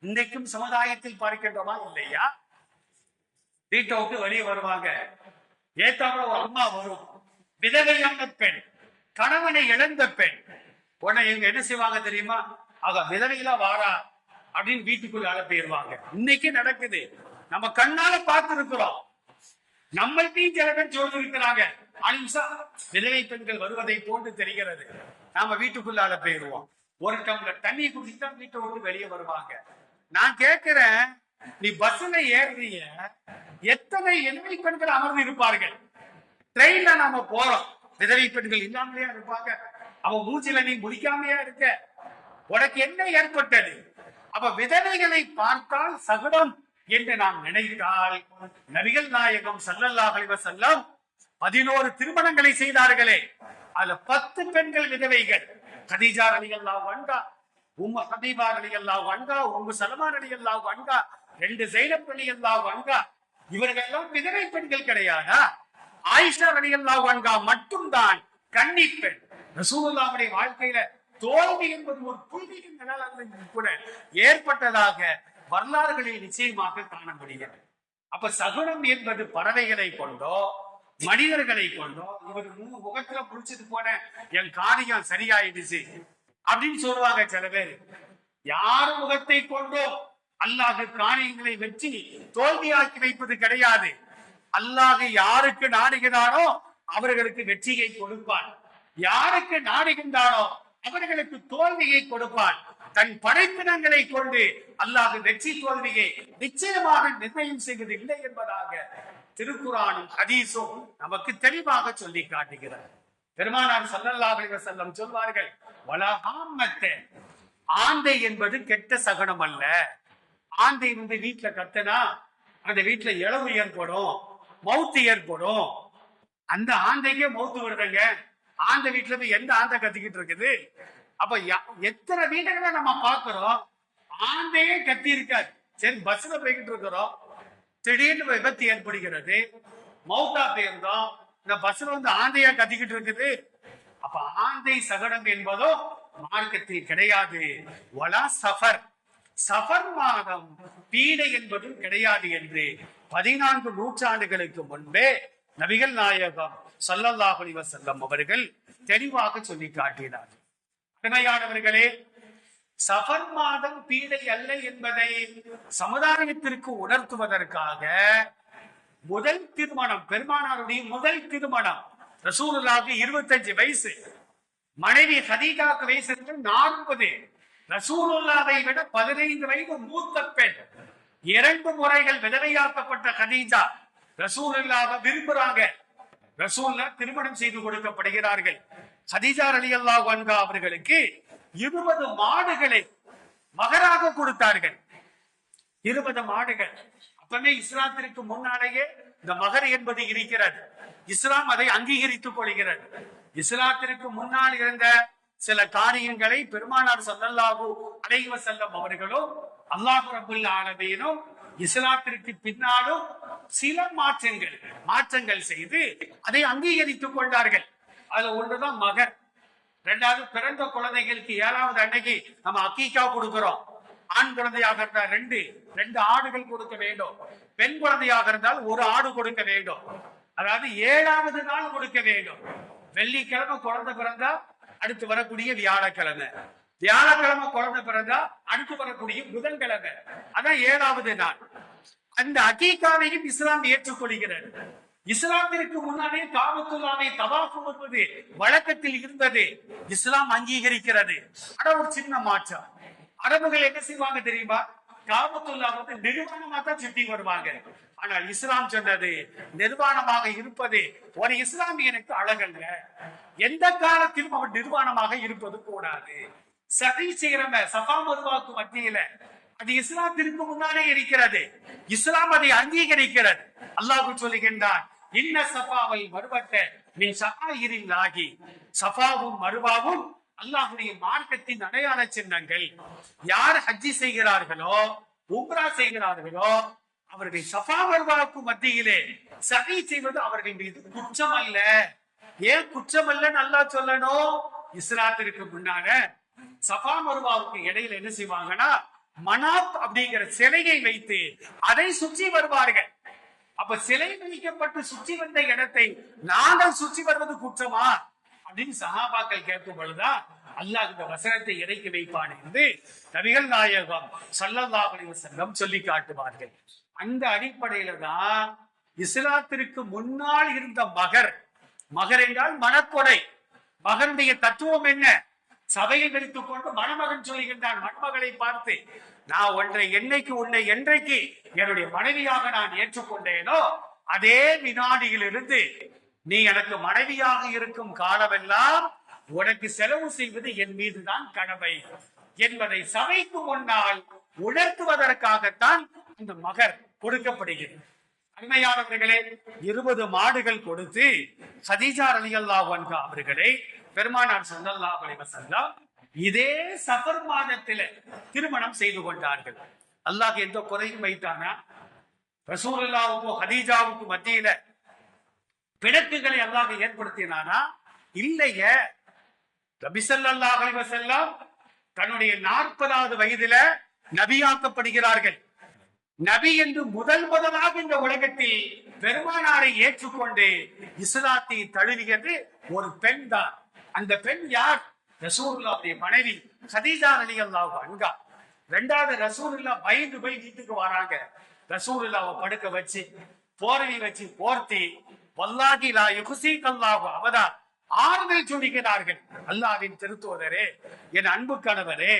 இன்றைக்கும் சமுதாயத்தில் பார்க்கின்றோமா இல்லையா? வீட்டை விட்டு வெளியே வருவாங்க. ஏத்தாப்புல ஒரு அம்மா வரும். விதவையான பெண். கணவனை இழந்த பெண். உடனே இவங்க என்ன செய்வாங்க தெரியுமா? அவ விதவையில வாரா அப்படின்னு வீட்டுக்குள்ள அழப்பிடுவாங்க இன்னைக்கு நடக்குது. நம்ம கண்ணால பார்த்திருக்கிறோம். நம்மள்கிட்டையும் சில பேர் சொல்லிருக்கிறாங்க அலிம்சா விதவை பெண்கள் வருவதை போன்று தெரிகிறது. நாம வீட்டுக்குள்ள போயிருவோம் ஒரு டம்ளர் தண்ணி குடிச்சுதான் வீட்டை விட்டு வெளியே வருவாங்க. நான் கேட்கிறேன் நீ பஸ்ல ஏறுறீங்க எத்தனை எதிரி பெண்கள் அமர்ந்து இருப்பார்கள்? ட்ரெயின்ல நாம போறோம். விதவை பெண்கள் இல்லாமலேயா இருப்பாங்க. அவ மூச்சில நீ முடிக்காமையா இருக்க. உனக்கு என்ன ஏற்பட்டது? அப்ப விதவைகளை பார்த்தால் சகுடம் என்று நாம் நினைத்தால் நபிகள் நாயகம் ஸல்லல்லாஹு செல்லம் பதினோரு திருமணங்களை செய்தார்களே. அதுல பத்து பெண்கள் விதவைகள். கதீஜா ரலியல்லாஹு அன்ஹா உம்ம ஹபீபா ரலியல்லாஹு அன்ஹா உம்மு அலி அல்லாஹ் வன்கா ரெண்டு சைனப் அலி அல்லாஹ் அன்ஹா இவர்கள் எல்லாம் விதவை பெண்கள் கிடையாதா? ஆயிஷா அல்லாவு அன்கா மட்டும்தான் கன்னி பெண். ரசூலுல்லாவுடைய வாழ்க்கையில தோல்வி என்பது ஒரு புள்ளியின் நிழலாக கூட ஏற்பட்டதாக வரலாறுகளில் நிச்சயமாக காண முடிகிறது அப்ப சகுனம் என்பது பறவைகளை கொண்டோ மனிதர்களை கொண்டோ இவர் முகத்துல புடிச்சிட்டு போன என் காரியம் சரியாயிடுச்சு. அப்படின்னு சொல்லுவாங்க சில பேர். யார் முகத்தை கொண்டோ அல்லாஹ் காரியங்களை வெற்றி தோல்வியாக்கி வைப்பது கிடையாது. அல்லாஹ் யாருக்கு நாடுகிறானோ அவர்களுக்கு வெற்றியை கொடுப்பான். யாருக்கு நாடுகின்றானோ அவர்களுக்கு தோல்வியை கொடுப்பான். தன் படைப்பினங்களை கொண்டு அல்லாஹ் வெற்றி தோல்வியை நிச்சயமாக நிர்ணயம் செய்வது இல்லை என்பதாக திருக்குறானும் ஹதீஸும் நமக்கு தெளிவாக சொல்லி காட்டுகிறார் பெருமானார் ஸல்லல்லாஹு அலைஹி செல்லம் சொல்வார்கள் வலஹாமத்த ஆந்தை என்பது கெட்ட சகனம் அல்ல. ஆந்தை வந்து வீட்டுல கத்தனா அந்த வீட்டுல இழவு ஏற்படும் மவுத்து ஏற்படும். அந்த ஆந்தைக்கே மௌத்து வருதுங்க. ஆந்த வீட்டுல போய் எந்த ஆந்தை கத்திக்கிட்டு இருக்குது? அப்ப யா- எத்தனை வீடுகளை நம்ம பாக்குறோம் ஆந்தையே கத்தி இருக்காது சரி பஸ்ல போய்கிட்டு இருக்கிறோம். திடீர்னு விபத்து ஏற்படுகிறது. மவுத்தா போயிருந்தோம். இந்த பஸ்ல வந்து ஆந்தையா கத்திக்கிட்டு இருக்குது. அப்ப ஆந்தை சகடம் என்பதோ மார்க்கத்தில் கிடையாது. வலா சஃபர். சஃபர் மாதம் பீடை என்பதும் கிடையாது என்று பதினான்கு நூற்றாண்டுகளுக்கு முன்பே நபிகள் நாயகம் ஸல்லல்லாஹு வசல்லம் அவர்கள் தெளிவாக சொல்லி காட்டினார். அருமையானவர்களே சஃபர் மாதம் பீடை அல்ல என்பதை சமுதாயத்திற்கு உணர்த்துவதற்காக முதல் திருமணம் பெருமானாருடைய முதல் திருமணம். ரசூலுல்லாஹ்க்கு இருபத்தஞ்சு வயசு. மனைவி ஹதீஜாக்கு வயசு நாற்பது. ரசூலுல்லாவை விட பதினைந்து வயது மூத்த பெண். இரண்டு முறைகள் விதவையாக்கப்பட்ட ஹதீஜா. ரசூலுல்லாவை விரும்புறாங்க. ரசூல்லா திருமணம் செய்து கொடுக்கப்படுகிறார்கள். ஹதீஜா ரலியல்லாஹு வன்கா அவர்களுக்கு இருபது மாடுகளை மகராக கொடுத்தார்கள். இருபது மாடுகள். அப்பவே இஸ்லாத்திற்கு முன்னாலேயே இந்த மகர் என்பது இருக்கிறது. இஸ்லாம் அதை அங்கீகரித்துக் கொள்கிறது. இஸ்லாத்திற்கு முன்னால் இருந்த சில காரியங்களை பெருமானார் சல்லல்லாஹு அலைஹி வஸல்லம் அவர்களும் அல்லாஹு ரபுல் ஆலமீனும் இஸ்லாத்திற்கு பின்னாலும் சில மாற்றங்கள் மாற்றங்கள் செய்து அதை அங்கீகரித்துக் கொண்டார்கள். அதுல ஒன்றுதான் மகர். ரெண்டாவது பிறந்த குழந்தைகளுக்கு ஏழாவது அன்னைக்கு நம்ம அக்கீக்கா கொடுக்கிறோம். ஆண் குழந்தையாக இருந்தால் ரெண்டு ரெண்டு ஆடுகள் கொடுக்க வேண்டும். பெண் குழந்தையாக இருந்தால் ஒரு ஆடு கொடுக்க வேண்டும். அதாவது ஏழாவது நாள் கொடுக்க வேண்டும். வெள்ளிக்கிழமை குழந்தை பிறந்தா அடுத்து வரக்கூடிய வியாழக்கிழமை. வியாழக்கிழமை குழந்தை பிறந்தா அடுத்து வரக்கூடிய புதன்கிழமை. அதான் ஏழாவது நாள். அந்த அகீகாவையும் இஸ்லாம் ஏற்றுக்கொள்கிறது. இஸ்லாத்திற்கு முன்னாலே காபத்துல்லாவை தவாஃப் வருவது வழக்கத்தில் இருந்தது. இஸ்லாம் அங்கீகரிக்கிறது. ஆனா ஒரு சின்ன மாற்றம். அரபுகள் என்ன செய்வாங்க தெரியுமா? காபத்துல்லா வந்து நிர்வாணமா தான் சுத்தி வருவாங்க. ஆனால் இஸ்லாம் சொன்னது நிர்வாணமாக இருப்பது ஒரு இஸ்லாமியனுக்கு அழகல்ல. எந்த காலத்திலும் அவன் நிர்வாணமாக இருப்பது கூடாது. சதி செய்யறவ சஃபா மருவாக்கு மத்தியில அது இஸ்லாத்திற்கு முன்னாலே இருக்கிறது. இஸ்லாம் அதை அங்கீகரிக்கிறது. அல்லாஹு சொல்லுகின்றான் இன்ன சபாவை மறுபட்ட நீ சஃபாயிரில் ஆகி சஃபாவும் மறுவாவும் அல்லாஹுடைய மார்க்கத்தின் அடையாள சின்னங்கள். யார் ஹஜ்ஜி செய்கிறார்களோ உம்ரா செய்கிறார்களோ அவர்கள் சஃபா மர்வாவுக்கு மத்தியிலே சகை செய்வது அவர்கள் மீது குற்றம் அல்ல ஏன் குற்றம் அல்ல நல்லா சொல்லணும்? இஸ்லாத்திற்கு முன்னால சஃபா மருவாவுக்கு இடையில என்ன செய்வாங்கன்னா மனாப் அப்படிங்கிற சிலையை வைத்து அதை சுற்றி வருவார்கள். அப்ப சிலை வைக்கப்பட்டு சுற்றி வந்த இடத்தை நாங்கள் சுற்றி வருவது குற்றமா? அப்படின்னு சகாபாக்கள் கேட்கும் பொழுதுதான் அல்லாஹ் இந்த வசனத்தை இறக்கி வைப்பான் என்று நபிகள் நாயகம் ஸல்லல்லாஹு அலைஹி சொல்லி காட்டுவார்கள். அந்த அடிப்படையில தான் இஸ்லாத்திற்கு முன்னால் இருந்த மகர். மகர் என்றால் மனக்கொடை. மகனுடைய தத்துவம் என்ன? சபையை வைத்துக் கொண்டு மணமகன் சொல்லுகின்றான் மணமகளை பார்த்து நான் ஒன்றை என்னைக்கு உன்னை என்றைக்கு என்னுடைய மனைவியாக நான் ஏற்றுக்கொண்டேனோ அதே வினாடியிலிருந்து நீ எனக்கு மனைவியாக இருக்கும் காலமெல்லாம் உனக்கு செலவு செய்வது என் மீதுதான் கடமை. என்பதை சபைக்கு முன்னால் உணர்த்துவதற்காகத்தான் இந்த மகர் கொடுக்கப்படுகிறது. அண்மையானவர்களே இருபது மாடுகள் கொடுத்து சதீஜா அலியல்லாஹு அன்ஹா அவர்களை பெருமானார் சந்தல்லா அலைஹி வஸல்லம் இதே சஃபர் மாதத்தில திருமணம் செய்து கொண்டார்கள். அல்லாஹ் எந்த குறையும் வைத்தானா? ரசூலுல்லாவுக்கும் ஹதீஜாவுக்கும் மத்தியில பிணக்குகளை அல்லாஹ் ஏற்படுத்தினானா? இல்லைய. நபி ஸல்லல்லாஹு தன்னுடைய நாற்பதாவது வயதுல நபியாக்கப்படுகிறார்கள். நபி என்று முதல் முதலாக இந்த உலகத்தில் பெருமானாரை ஏற்றுக்கொண்டு இஸ்லாத்தை தழுவியது ஒரு பெண் தான். அந்த பெண் யார்? ரசூலுல்லாவுடைய மனைவி சதீஜா அலி அல்லாஹ் அன்கா ரெண்டாவது ரசூலுல்லா பயந்து போய் வீட்டுக்கு வராங்க. ரசூலுல்லாவை படுக்க வச்சு போரணி வச்சு போர்த்தி வல்லாகி லா யுகுசி கல்லாஹு அவதா ஆறுதல் சொல்லுகிறார்கள் அல்லாவின் திருத்தோதரே என் அன்பு கணவரே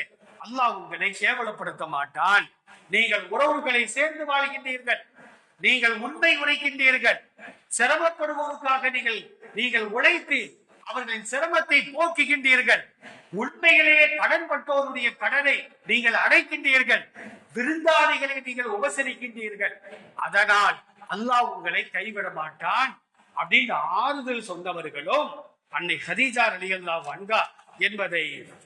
அல்லாஹ் உங்களை கேவலப்படுத்த மாட்டான். நீங்கள் உறவுகளை சேர்ந்து வாழ்கின்றீர்கள் நீங்கள் உண்மை உரைக்கின்றீர்கள். சிரமப்படுவோருக்காக நீங்கள் நீங்கள் உழைத்து அவர்களின் சிரமத்தை போக்குகின்றீர்கள். உண்மையிலேயே கடன் பட்டோருடைய கடனை நீங்கள் அடைக்கின்றீர்கள். விருந்தாளிகளை நீங்கள் உபசரிக்கின்றீர்கள். அதனால் அல்லாஹ் உங்களை கைவிட மாட்டான் அப்படின்னு ஆறுதல் சொன்னவர்களும் அன்னை ஹதீஜா ரலியல்லாஹு வன்கா என்பதை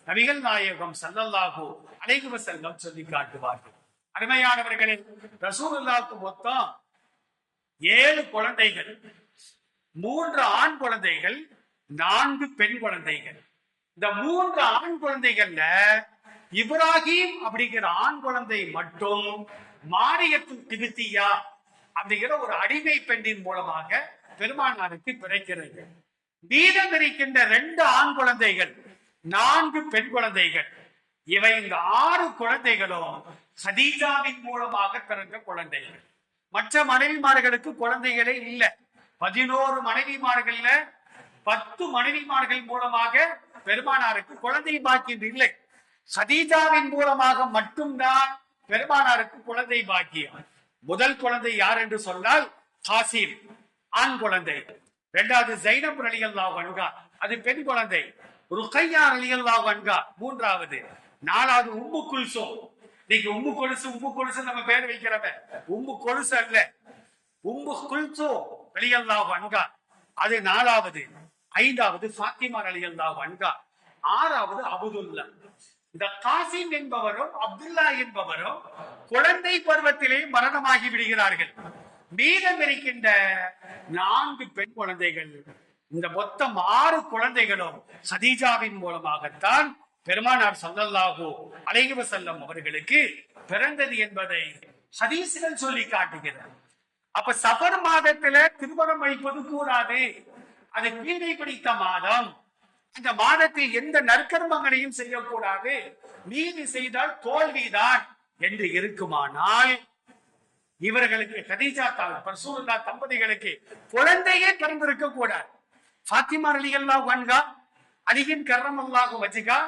நபிகள் நாயகம் ஸல்லல்லாஹு அலைஹி வஸல்லம் சொல்லி காட்டுவார்கள். அருமையானவர்களே ரசூலுல்லாஹ்க்கு மொத்தம் ஏழு குழந்தைகள் மூன்று ஆண் குழந்தைகள் நான்கு பெண் குழந்தைகள். இந்த மூன்று ஆண் குழந்தைகள்ல இப்ராஹிம் அப்படிங்கிற ஆண் குழந்தை மட்டும் மாரியத்து திபித்தியா அப்படிங்கிற ஒரு அடிமை பெண்ணின் மூலமாக பெருமானாருக்கு பிறக்கிறது. மீதம் இருக்கின்ற ரெண்டு ஆண் குழந்தைகள் நான்கு பெண் குழந்தைகள். இவை இந்த ஆறு குழந்தைகளும் ஹதீஜாவின் மூலமாக பிறந்த குழந்தைகள். மற்ற மனைவிமார்களுக்கு குழந்தைகளே இல்லை. பதினோரு மனைவிமார்கள்ல பத்து மனைவிமார்கள் மூலமாக பெருமானாருக்கு குழந்தை பாக்கியம் இல்லை. சதீஜாவின் மூலமாக மட்டும்தான் பெருமானாருக்கு குழந்தை பாக்கியம். முதல் குழந்தை யார் என்று சொன்னால் காசிம் ஆண் குழந்தை. இரண்டாவது ஜைனப் அலியல்லா வன்கா அது பெண் குழந்தை. ருக்கையா அலியல்லா வன்கா மூன்றாவது. நாலாவது உம்மு குல்சோ இன்னைக்கு உம்மு கொலுசு உம்மு கொலுசு நம்ம பேர் வைக்கிறவ உம்மு கொலுசு அல்ல. உம்மு குல்சோ அலியல்லாஹு வன்கா அது நாலாவது. ஐந்தாவது ஃபாத்திமா அலியல்லாஹு வன்கா ஆறாவது அபுதுல்லா. இந்த காசிம் என்பவரும் அப்துல்லா என்பவரும் குழந்தை பருவத்திலே மரணமாகி விடுகிறார்கள். மீதம் இருக்கின்ற நான்கு பெண் குழந்தைகள் இந்த மொத்தம் ஆறு குழந்தைகளும் சதீஜாவின் மூலமாகத்தான் பெருமானார் ஸல்லல்லாஹு அலைஹி செல்லம் அவர்களுக்கு பிறந்தது என்பதை ஹதீஸ்கள் சொல்லி காட்டுகிறது. அப்ப சபர் மாதத்துல திருமணம் வைப்பது கூடாது. அது கீழே பிடித்த மாதம். இந்த மாதத்தில் எந்த நற்கர்மங்களையும் செய்யக்கூடாது. நீதி செய்தால் தோல்விதான் என்று இருக்குமானால் இவர்களுக்கு கதீஜா பர்சூல்லா தம்பதிகளுக்கு குழந்தையே பிறந்திருக்க கூடாது ஃபாத்திமா அலிகல்லா வன்கா அலிகின் கர்ரம் அல்லாஹும் வஜிகா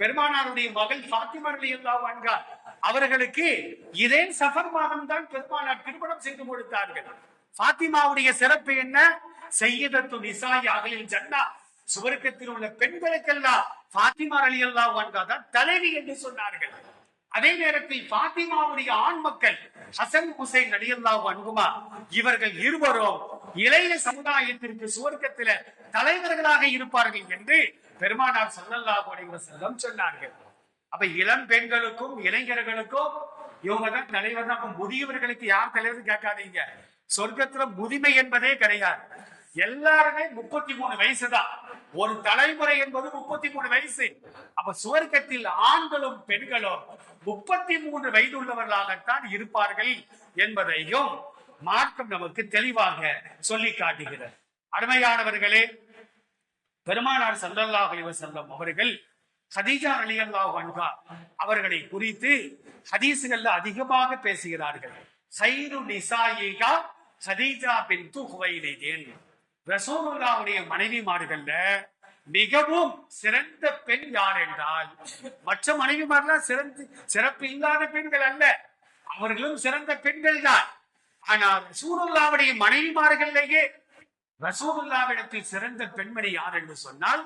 பெருமானாருடைய மகள் ஃபாத்திமா அலிகல்லா வன்கா அவர்களுக்கு இதே சஃபர் மாதம் தான் பெருமானார் திருமணம் செய்து கொடுத்தார்கள். ஃபாத்திமாவுடைய சிறப்பு என்ன? செய்யதத்து நிசாய் அகலில் ஜன்னா சுவர்க்கத்தில் உள்ள பெண்களுக்கெல்லாம் பாத்திமா அலி அல்லா தான் தலைவி என்று சொன்னார்கள். அதே நேரத்தில் பாத்திமாவுடைய ஆண் மக்கள் ஹசன் ஹுசைன் அலியல்லாஹு அன்புமா இவர்கள் இருவரும் இளைய சமுதாயத்திற்கு சுவர்க்கத்தில தலைவர்களாக இருப்பார்கள் என்று பெருமானார் ஸல்லல்லாஹு அலைஹி செல்லம் சொன்னார்கள். அப்ப இளம் பெண்களுக்கும் இளைஞர்களுக்கும் இவங்க தான் தலைவர் தான். முதியவர்களுக்கு யார் தலைவர் கேட்காதீங்க. சொர்க்கத்துல முதுமை என்பதே கிடையாது. எல்லாருமே முப்பத்தி மூணு வயசு தான் ஒரு தலைமுறை என்பது முப்பத்தி மூணு வயசு. அப்ப சுவர்க்கத்தில் ஆண்களும் பெண்களும் முப்பத்தி மூன்று வயது உள்ளவர்களாகத்தான் இருப்பார்கள் என்பதையும் மார்க்கம் நமக்கு தெளிவாக சொல்லி காட்டுகிறது. அருமையானவர்களே பெருமானார் ஸல்லல்லாஹு அலைஹி அவர்கள் ஹதீஜா ரலியல்லாஹு அன்ஹா அவர்களை குறித்து ஹதீசுகள்ல அதிகமாக பேசுகிறார்கள். சைரு நிசாயிகா ஹதீஜா பின்து ஹுவைலிதின் மனைவி மாடுகள்ல மிகவும் சிறந்த பெண் யார் என்றால் மற்ற மனைவிமாரெல்லாம் சிறந்து சிறப்பு இல்லாத பெண்கள் அல்ல. அவர்களும் சிறந்த பெண்கள் தான். ஆனால் ரசூலுல்லாவுடைய மனைவிமார்கள்லேயே ரசூலுல்லாவிடத்தில் சிறந்த பெண்மணி யார் என்று சொன்னால்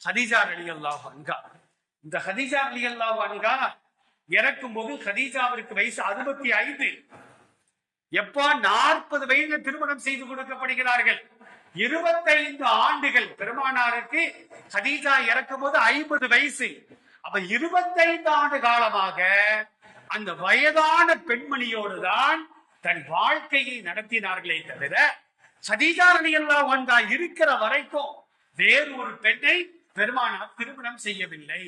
ஹதீஜா அலி அல்லாஹ் அன்கா இந்த ஹதீஜா அலி அல்லாஹ் அன்கா இறக்கும் போது ஹதீஜாவிற்கு வயசு அறுபத்தி ஐந்து. எப்ப நாற்பது வயதுல திருமணம் செய்து கொடுக்கப்படுகிறார்கள். இருபத்தைந்து ஆண்டுகள் பெருமானாருக்கு ஹதீஜா இறக்கும் போது ஐம்பது வயசு. அப்ப இருபத்தைந்து ஆண்டு காலமாக அந்த வயதான பெண்மணியோடு தான் தன் வாழ்க்கையை நடத்தினார்களே தவிர சதீஜா ரலியல்லாஹு அன்ஹா இருக்கிற வரைக்கும் வேறு ஒரு பெண்ணை பெருமானார் திருமணம் செய்யவில்லை.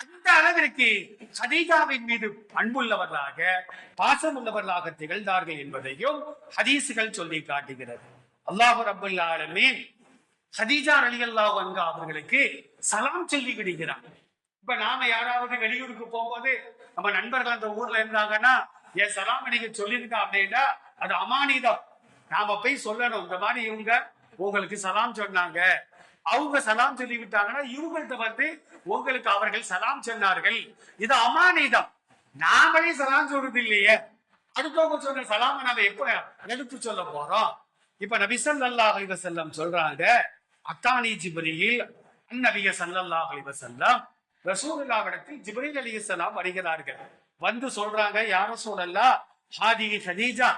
அந்த அளவிற்கு சதீஜாவின் மீது அன்புள்ளவர்களாக பாசமுள்ளவர்களாக திகழ்ந்தார்கள் என்பதையும் ஹதீசுகள் சொல்லி காட்டுகிறது. அல்லாஹு ரபுல் ஆலமீன். ஹதீஜா ரலியல்லாஹு அன்ஹா அவர்களுக்கு சலாம் சொல்லி விடுகிறார். இப்ப நாம யாராவது வெளியூருக்கு போகும்போது நம்ம நண்பர்கள் அந்த ஊர்ல இருந்தாங்கன்னா என் சலாம் நீங்க சொல்லிருங்க அப்படின்னா அது அமானிதம். நாம போய் சொல்லணும். இந்த மாதிரி இவங்க உங்களுக்கு சலாம் சொன்னாங்க. அவங்க சலாம் சொல்லி விட்டாங்கன்னா இவங்கள்ட்ட வந்து உங்களுக்கு அவர்கள் சலாம் சொன்னார்கள். இது அமானிதம். நாமளே சலாம் சொல்றது இல்லையே. அடுத்தவங்க சொன்ன சலாம நாம எப்ப எடுத்து சொல்ல போறோம்? இப்ப நபி சல்லாஹ் அலிவசல்லம் சொல்றாங்க அத்தானி ஜிப்ரீல் அந்நபிய ஸல்லல்லாஹு அலைஹி ரசூலுல்லாவிடத்தில் ரசூலுல்லாஹ்விடத்தில் ஜிப்ரீல் அலைஹிஸ்ஸலாம் வருகிறார்கள். வந்து சொல்றாங்க யார சூழல்லா ஹாதி ஹதீஜா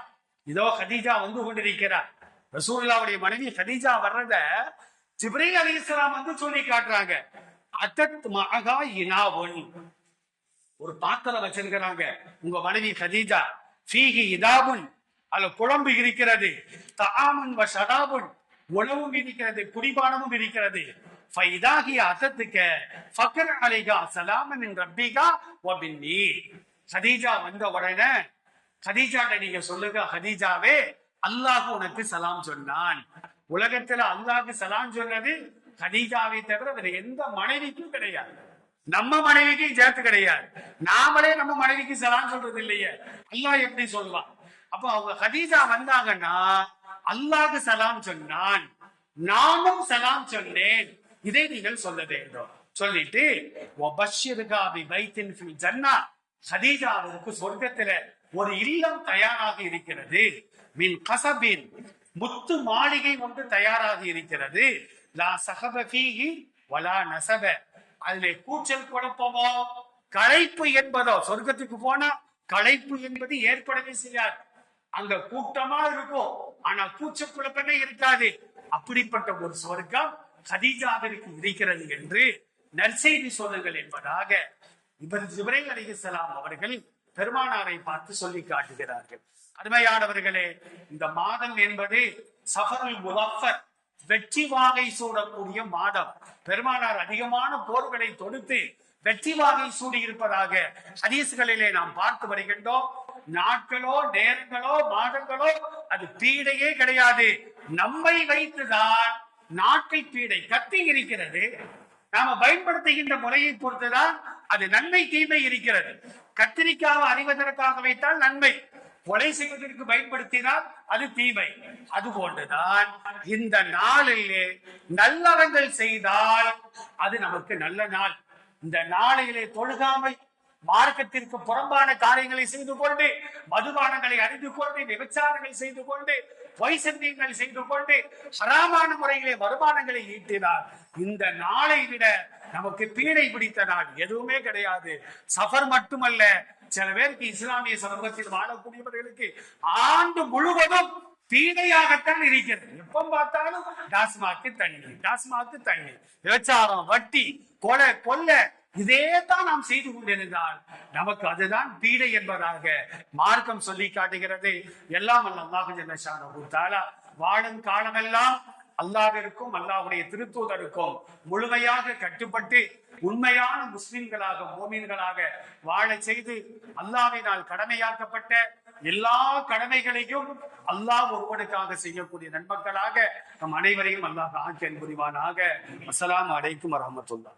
இதோ ஹதீஜா வந்து கொண்டிருக்கிறார். ரசூலுல்லாவுடைய மனைவி ஹதீஜா வர்றத ஜிப்ரீல் அலைஹிஸ்ஸலாம் வந்து சொல்லி காட்டுறாங்க. அத்தத் மகா இனாவுன். ஒரு பாத்திரம் வச்சிருக்கிறாங்க. உங்க மனைவி ஹதீஜா ஃபீஹி இதாபுன் அதுல குழம்பு இருக்கிறது. தாமன் வ உணவும் இருக்கிறது குடிபானமும் இருக்கிறது. ஃபைதாகி அசத்துக்க ஃபக்கர் அலைகா சலாமன் ரப்பிகா வபின்னி ஹதீஜா வந்த உடனே கதீஜாட்ட நீங்க சொல்லுங்க ஹதீஜாவே அல்லாஹ் உனக்கு சலாம் சொன்னான். உலகத்துல அல்லாஹ் சலாம் சொன்னது கதீஜாவை தவிர வேற எந்த மனைவிக்கும் கிடையாது. நம்ம மனைவிக்கு சேர்த்து கிடையாது. நாமளே நம்ம மனைவிக்கு சலாம் சொல்றது இல்லையே. அல்லாஹ் எப்படி சொல்லலாம் அப்போ அவங்க ஹதீஜா வந்தாங்கன்னா அல்லாஹ் சலாம் சொன்னான். நானும் சலாம் சொன்னேன். இதை நீங்கள் சொல்ல வேண்டும். சொல்லிட்டு "வபஷ்ஷிருகா ஃபில் ஜன்னா. ஹதீஜாவுக்கு சொர்க்கத்துல ஒரு இல்லம் தயாராக இருக்கிறது. மின் கசபின் முத்து மாளிகை ஒன்று தயாராக இருக்கிறது. லா சகப ஃபீஹி வலா நசப. அதிலே கூச்சல் குழப்பமோ களைப்பு என்பதோ சொர்க்கத்துக்கு போனா களைப்பு என்பது ஏற்படவே செய்யாது. அங்க கூட்டமா இருக்கும். ஆனா கூச்ச குழப்பமே இருக்காது. அப்படிப்பட்ட ஒரு சொர்க்கம் கதீஜாவிற்கு இருக்கிறது என்று நற்செய்தி சொல்லுங்கள் என்பதாக இவர் ஜிப்ரைல் அலிகலாம் அவர்கள் பெருமானாரை பார்த்து சொல்லி காட்டுகிறார்கள். அருமையானவர்களே இந்த மாதம் என்பது சஃபருல் முலஃபர் வெற்றி வாகை சூடக்கூடிய மாதம். பெருமானார் அதிகமான போர்களை தொடுத்து வெற்றி வாகை சூடி இருப்பதாக ஹதீஸ்களிலே நாம் பார்த்து வருகின்றோம். நாட்களோ நேரங்களோ மாதங்களோ அது பீடையே கிடையாது. நம்மை வைத்துதான் நாட்கள் பீடை கத்தி இருக்கிறது. நாம பயன்படுத்துகின்ற முறையை பொறுத்துதான் அது நன்மை தீமை இருக்கிறது. கத்திரிக்காவை அறிவதற்காக வைத்தால் நன்மை. கொலை செய்வதற்கு பயன்படுத்தினால் அது தீமை. அது போன்றுதான் இந்த நாளிலே நல்லறங்கள் செய்தால் அது நமக்கு நல்ல நாள். இந்த நாளையிலே தொழுகாமை மார்க்கத்திற்கு புறம்பான காரியங்களை செய்து கொண்டு மதுபானங்களை அறிந்து கொண்டு விபச்சாரங்கள் செய்து கொண்டு பொய் சந்தியங்கள் செய்து கொண்டு ஹராமான முறையிலே வருமானங்களை ஈட்டினார் இந்த நாளை விட நமக்கு பீடை பிடித்த நாள் எதுவுமே கிடையாது. சஃபர் மட்டுமல்ல சில பேருக்கு இஸ்லாமிய சமூகத்தில் வாழக்கூடியவர்களுக்கு ஆண்டு முழுவதும் பீடையாகத்தான் இருக்கிறது. எப்ப பார்த்தாலும் டாஸ்மாக்கு தண்ணி டாஸ்மாக்கு தண்ணி விபச்சாரம் வட்டி கொலை கொல்ல இதே தான் நாம் செய்து கொண்டிருந்தால் நமக்கு அதுதான் பீடை என்பதாக மார்க்கம் சொல்லி காட்டுகிறது. எல்லாம் அல்லாஹ் அல்லாஹு வாழும் காலமெல்லாம் அல்லாவிற்கும் அல்லாஹ்வுடைய திருத்தூதருக்கும் முழுமையாக கட்டுப்பட்டு உண்மையான முஸ்லிம்களாக மோமீன்களாக வாழச் செய்து அல்லாவினால் கடமையாக்கப்பட்ட எல்லா கடமைகளையும் அல்லாஹ் ஒருவனுக்காக செய்யக்கூடிய நண்பர்களாக நம் அனைவரையும் அல்லாஹ் ஆக்கியன் புரிவானாக அஸ்லாம் அலைக்கும் வரமத்துல்லா